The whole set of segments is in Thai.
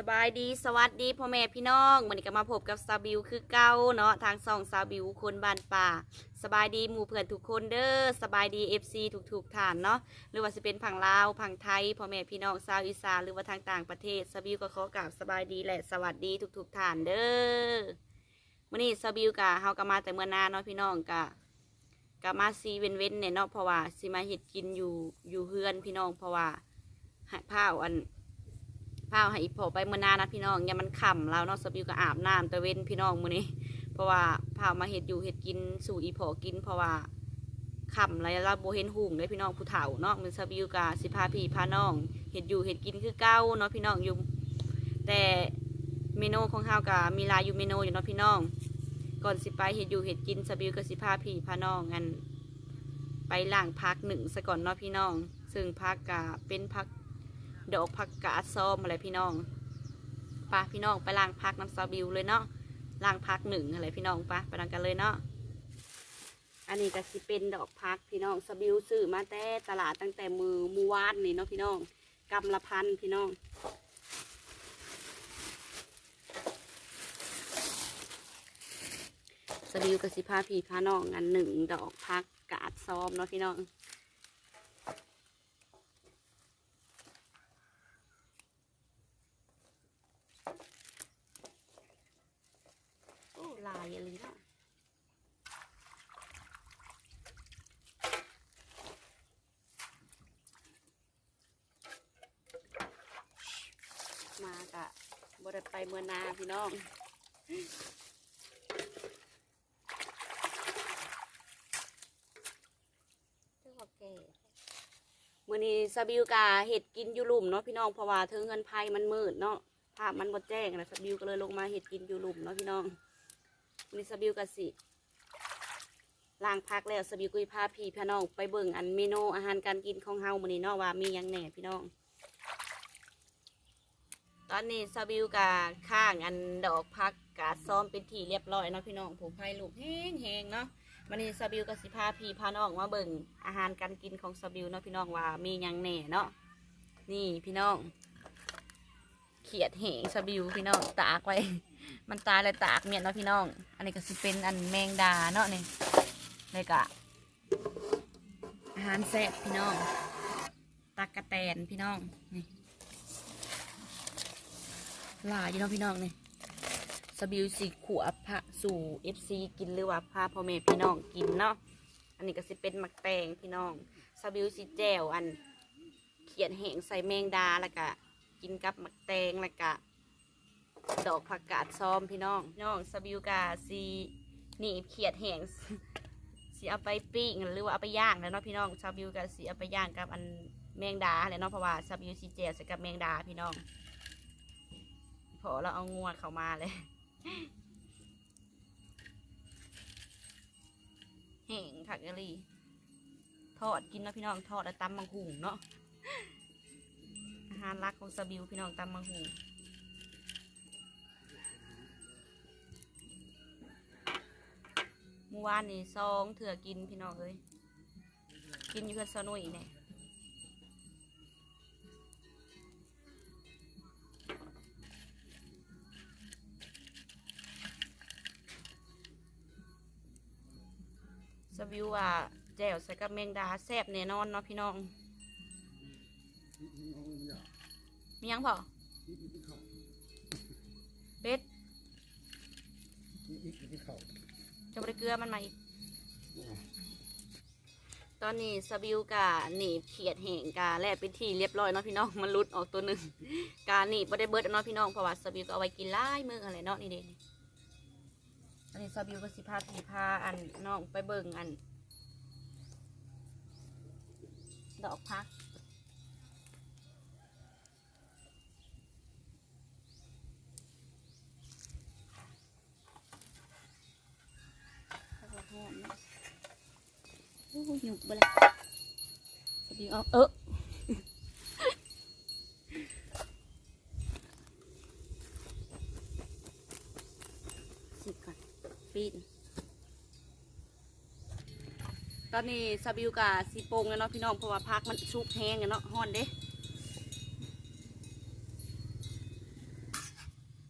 สบายดีสวัสดีพ่อแม่พี่น้องวันนี้ก็มาพบกับซาบิวคือเก้าเนาะทางส่องซาบิวคนบ้านป่า สบายดีหมู่เพื่อนทุกคนเด้อสบายดีเอฟซีทุกๆฐานเนาะหรือว่าจะเป็นผังลาวผังไทยพ่อแม่พี่น้องชาวอีสานหรือว่าทางต่างประเทศซาบิวก็ขอกราบสบายดีและสวัสดีทุกๆฐานเด้อวันนี้ซาบิวกะเฮาก็มาแต่เมื่อนานเนาะพี่น้องกะกะมาซีเว้นเว้นเนี่ยเนาะเพราะว่าสิมาเฮ็ดกินอยู่อยู่เฮือนพี่น้องเพราะว่าผ้าอัน พาให้อีพอไปเมื่อนานะพี่น้องอย่ามันขำแล้วเนาะสบิวก็อาบน้ำตะเว้นพี่น้องมือนี้ เพราะว่าพามาเห็ดอยู่เห็ดกินสู่อีพอกิน เพราะว่าขำแล้วเราโบเห็นหุ่งเลยพี่น้องผู้เฒ่าเนาะมันสบิวกาสิพาพี่พาน้องเห็ดอยู่เห็ดกินคือเก้าเนาะพี่น้องอยู่ แต่เมนูของเฮากะมีลายอยู่เมนูอยู่เนาะพี่น้อง ก่อนสิไปเห็ดอยู่เห็ดกินสบิวก็สิพาพี่พาน้องกันไปล้างพักหนึ่งซะก่อนเนาะพี่น้อง ซึ่งพักกะเป็นพัก ดอกผักกาดส้อมอะไรพี่น้องปะพี่น้องไปล้างพักน้ำซาบิวเลยเนาะล้างพักหนึ่งอะไรพี่น้องปะไปล้างกันเลยเนาะอันนี้ก็สิเป็นดอกพักพี่น้องซาบิวซื้อมาแต่ตลาดตั้งแต่มือมือวานนี่เนาะพี่น้องกำละพันพี่น้องซาบิวกับสิพาพี่พาน้องอันหนึ่งดอกพักกาดซ้อมเนาะพี่น้อง โอ้ลายอะไรนะมากะบดไปเมื่อนาพี่น้องเมื่อนี้ซาบิวกาเห็ดกินอยู่หลุมเนาะพี่น้องเพราะว่าเทิงเงินไพ่มันมืดเนาะภาพมันบดแจ้งนะซาบิวก็เลยลงมาเห็ดกินอยู่หลุมเนาะพี่น้อง มีสบิวกะสิล้างพักแล้วสบิวกุยพาพี่พี่น้องไปเบิ่งอันเมนูอาหารการกินของเฮามื้อนี้เนาะว่ามีหยังแหน่พี่น้อง ตอนนี้สบิวกะข้างอันดอกพักกาซ้อมเป็นที่เรียบร้อยเนาะพี่น้องผมไผ่ลูกแห้งๆเนาะวันนี้สบิวกะสิพาพี่พาน้องมาเบิ่งอาหารการกินของสบิวเนาะพี่น้องว่ามีหยังแหน่เนาะนี่พี่น้อง เขียดเหงสบิวพี่น้องตากไว้ มันตายเลยตากเมียนเนาะพี่น้อง อันนี้ก็สิเป็นอันแมงดาเนาะนี่เลยกะอาหารแซ่บพี่น้องตากกะแตนพี่น้องนี่หลายอยู่เนาะพี่น้องนี่สบิวสีขวบพระสู่เอฟซีกินหรือว่าพาพ่อแม่พี่น้องกินเนาะอันนี้ก็สิเป็นมักแตงพี่น้องสบิวสีแจ่วอันเขียนแหงใส่แมงดาแล้วก็ กินกับมักแตงแล้วก็ดอกผักกาดซ้อมพี่น้องน้องสบิวกาซีหนีบเขียดแหงสีเอาไปปิ้งหรือว่าเอาไปย่างแล้วเนาะพี่น้องสบิวกาสีเอาไปย่างกับอันแมงดาเลยเนาะเพราะว่าสบิวสีเจวใส่กับแมงดาพี่น้องพอเราเอางวดเข้ามาเลยแห้งผักกะหรี่ทอดกินเนาะพี่น้องทอดแล้วตำมังหุงเนาะ หารรักของสบิวพี่น้องตำมังหุงเมื่อวานนี่ซองเถื่อกินพี่น้องเอ้ยกินอยู่เพื่อนสนุยเนี่ยสวิวว่าแจ่วใส่กับแมงดาแซ่บแน่นอนเนาะพี่น้อง มียังพอเป็ดจะไปเกลือมันมาอีก ตอนนี้สบิวกาหนีบเขียดแห่งกาแล่เป็นที่เรียบร้อยเนาะพี่น้องมันหลุดออกตัวหนึ่งกาหนีบไม่ได้เบิดเนาะพี่น้องเพราะว่าสบิวก็เอาไว้กินไล่มืออะไรเนาะนี่เด่นอันนี้สบิวก็สิพาผีพาอันน้องไปเบิ่งอัน ดอกพัก โอ้ย หยุกไปเลยสบิวเอาเออสิก่อนปีนตอนนี้สบิวกับสีโปงเนาะพี่น้องเพราะว่าพักมันชุกแห้งเนาะฮ้อนเด้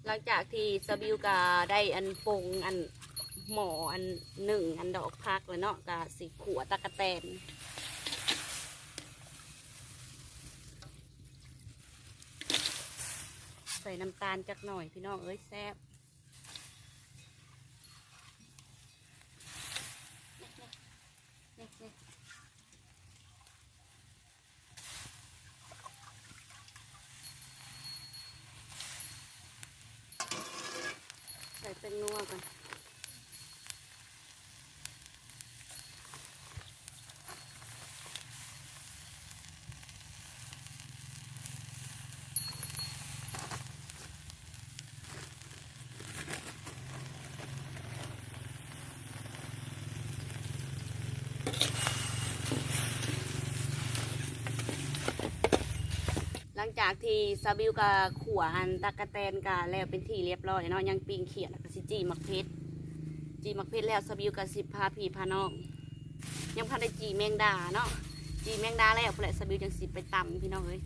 หลังจากที่สบิวกาได้อันปงอัน หมออันหนึ่งอันดอกพักแล้วเนาะกาสีขวตะกะแตนใส่น้ำตาลจักหน่อยพี่น้องเอ้ยแซ่บนี่ๆ หลังจากที่ซาบิวกับขัวอันตะกะแตนกาแล้วเป็นที่เรียบร้อยเนาะยังปิงเขียดแล้วก็สิจีมักเพชรจีมักเพชรแล้วซาบิวกับสิพาพี่พาน้องยังพันได้จีแมงดาเนาะจีแมงดาแล้วพอแหละซาบิวจังสิไปตำพี่น้องเอ้ย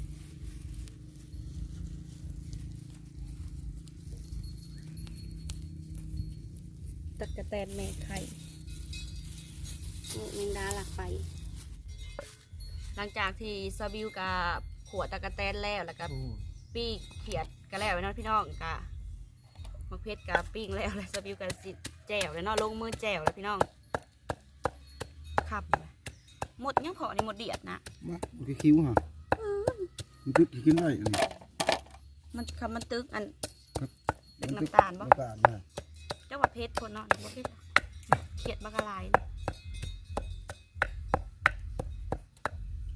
ตะกะแตนแม่ไข่โอ้แมงดาหลักไป หลังจากที่ซาบิวกับข วดตะกะแตนแล้วแล้วก็โอ้ปิ้งเขียดกันแล้วเนาะพี่น้องกะมักเพชรกับปิ้งแล้วแล้วสบิวกับสิแจ่วแล้วเนาะลงมือแจ่วแล้วพี่น้องครับหมดยังพอนี่หมดเดียดนะมามันคือคิ้วฮะมันตึ๊ดที่ขึ้นได้อันนี้มันคำมันตึกอันครับตึกน้ำตาลบ่น้ำตาลนะเจ้าว่าเพชรคนเนาะบ่เพชรเขียดบักอะไร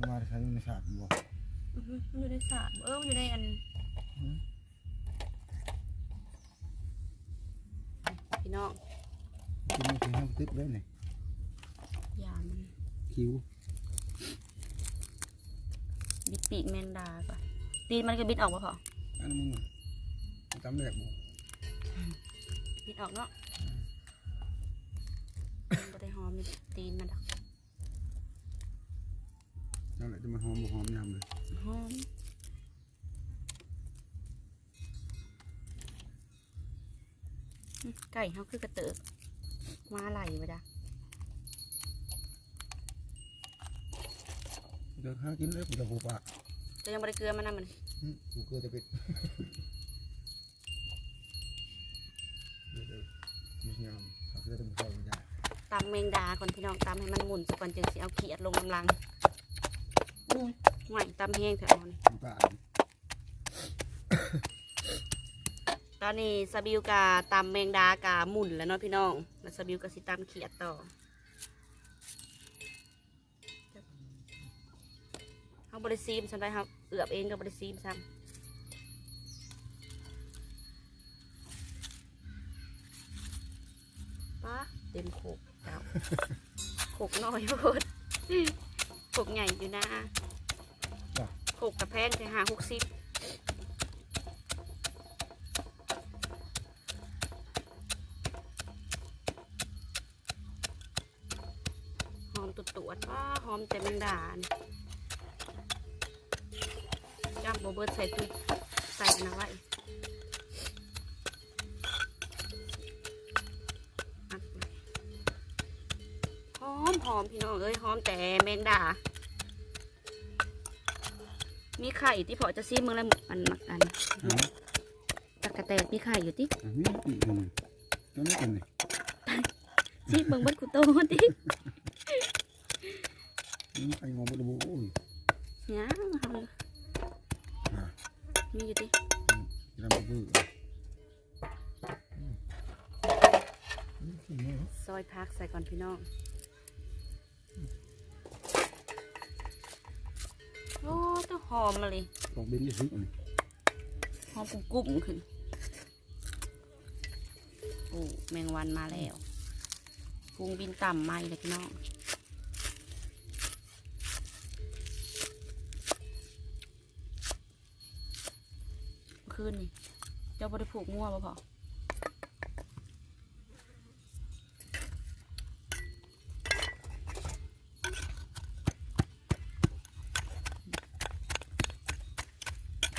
มาใช้ในศาสตร์บ่อื้อหือ มันอยู่ในสระเออมันอยู่ในอันพี่น้องกินไม่ถึงห้ามตึ๊ดเลยนี่ยามันคิ้วบิดปีกแมงดาก่อนตีนมันก็บิดออกบ่พออันนั้นมึงอะจำแรกบ่บิดออกเนาะมันบ่ได้หอมนี่ตีนมันดอกนั่นแหละจะมาหอมบ่หอมยำเลย หอมอืมไก่เขาคือกระเติกมาไหลไปจ้ะเดี๋ยวหากินเลยผมจะผูปากจะยังบริเกลือมันนะมันอืมกูเกลือจะเป็ดเดี๋ยวเดี๋ยวมียำเอาเกลือจะมาเข้าไม่ได้ตำเมงดาก่อนพี่น้องตำให้มันหมุนสักก่อนจึงสิเอาเขียดลงกำลังอุ้ย ห่วยตำแห้งเถอะเอานี่น้ำตาลตอนนี้สบิวกาตำเมงดากาหมุนแล้วเนาะพี่น้อง แล้วสบิวก็สิตำเขียดต่อเขาบริซีมซ้ำได้ครับเอือบเองก็บริซีมซ้ำป้าเต็มโขกเจ้าโขกน้อยโพดโขกใหญ่อยู่นะ จ้ะโขกกระแพงจะหาหกสิบหอมตุดตวดๆว้าหอมแต่แมงดานจ้ำโบเบิร์ตใส่ตุ้ใส่นนะไว้อัดไว้หอมหอมพี่น้องเอ้ยหอมแต่แมงดา มีไข่ที่พอจะซีมึงแล้วอันมักอันเอาตะกะแตกมีไข่อยู่ติอันนี้อีกอันหนึ่งตัวนี้กันนี่ซีเบิ่งเบัดกุโตตินี่ไปงอมบดบูโอ้ยยังเอาอะมีอยู่ติจะทำบื้ออืมอืมขี้เหนียวซอยพักใส่ก่อนพี่น้อง จ้าหอมมาเลยของเบนยี่สิบอันนี้หอมกุ้งกุ้งขึ้นโอ้แมงวันมาแล้วกุ้งบินต่ำมาอีกแล้วพี่น้องคืนนี่เจ้าบริผูกงัวบ่พอ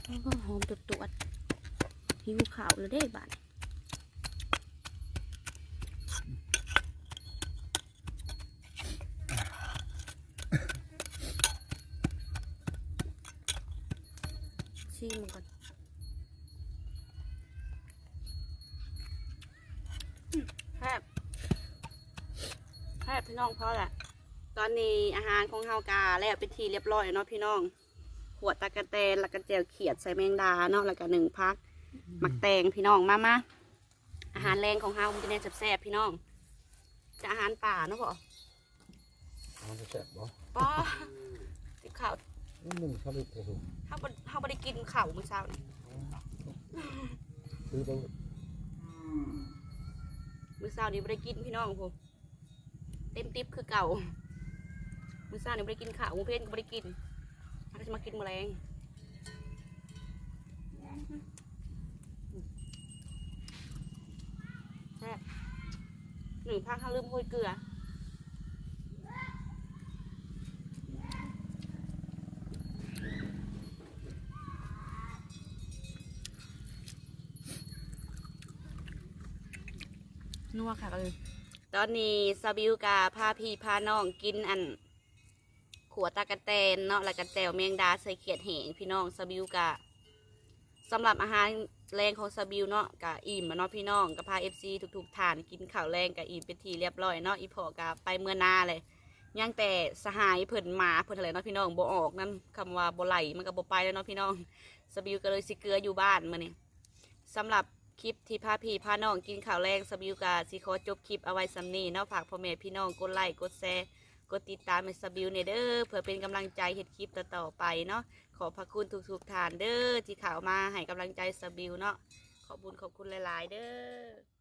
โอ้ หิวข้าวแล้วเด้บาดชิมก่อนแซ่บแซ่บพี่น้องเพราะแหละตอนนี้อาหารของเฮากาแล้วเป็นทีเรียบร้อยเนาะพี่น้องหัวตะกะแตนแล้วก็แจวเขียดใส่แมงดาเนาะแล้วก็หนึ่งพัก หมักแตงพี่น้องมามาอาหารแรงของเฮามันจะแน่แซ่บๆพี่น้อง จะอาหารป่าเนาะพ่อมันจะแซ่บบ่ป้าติบข้าวนี่มันเขาไม่ถูกเฮาบ่เฮาบ่ได้กินข้าวมื้อเช้านี่ซื้อไปมื้อเช้านี้บ่ได้กินพี่น้องผมเต็มติ๊บคือเก่ามื้อเช้านี่บ่ได้กินข้าวมื้อเพลนก็บ่ได้กินอาจจะมากินแมลง ซ่บหนึ่งพักเฮาลืมโรยเกลือนัวค่ะเออตอนนี้ซาบิวกาพาพี่พาน้องกินอัน ขัวตากะแตนเนาะแล้วก็แจวแมงดาใส่เขียดแหงพี่น้องซาบิวกาสำหรับอาหาร แรงของซาบิวเนาะกะอิ่มอะเนาะพี่น้องกับพาเอฟซีทุกๆทานกินข้าวแรงกับอิ่มเป็นทีเรียบร้อยเนาะอีพอกะไปเมื่อนาเลยยังแต่สหายเพิ่นมาเพิ่นอะไรเนาะพี่น้องบ่ออกนั่นคำว่าบ่ไหลมันก็บ่ไปแล้วเนาะพี่น้องซาบิวก็เลยสิเกลืออยู่บ้านมื้อนี้สำหรับคลิปที่พาพี่พาน้องกินข่าวแรงสบิวกาสิขอจบคลิปเอาไว้สำนีเนาะฝากพ่อแม่พี่น้องกดไลค์กดแชร์ กดติดตามเมสบิลเนเดอร์เพื่อเป็นกำลังใจเฮ็ดคลิปต่อๆไปเนาะขอพระคุณทุกๆทานเด้อที่ข่าวมาให้กำลังใจสบิลเนาะขอบุญขอบคุณหลายๆ เด้อ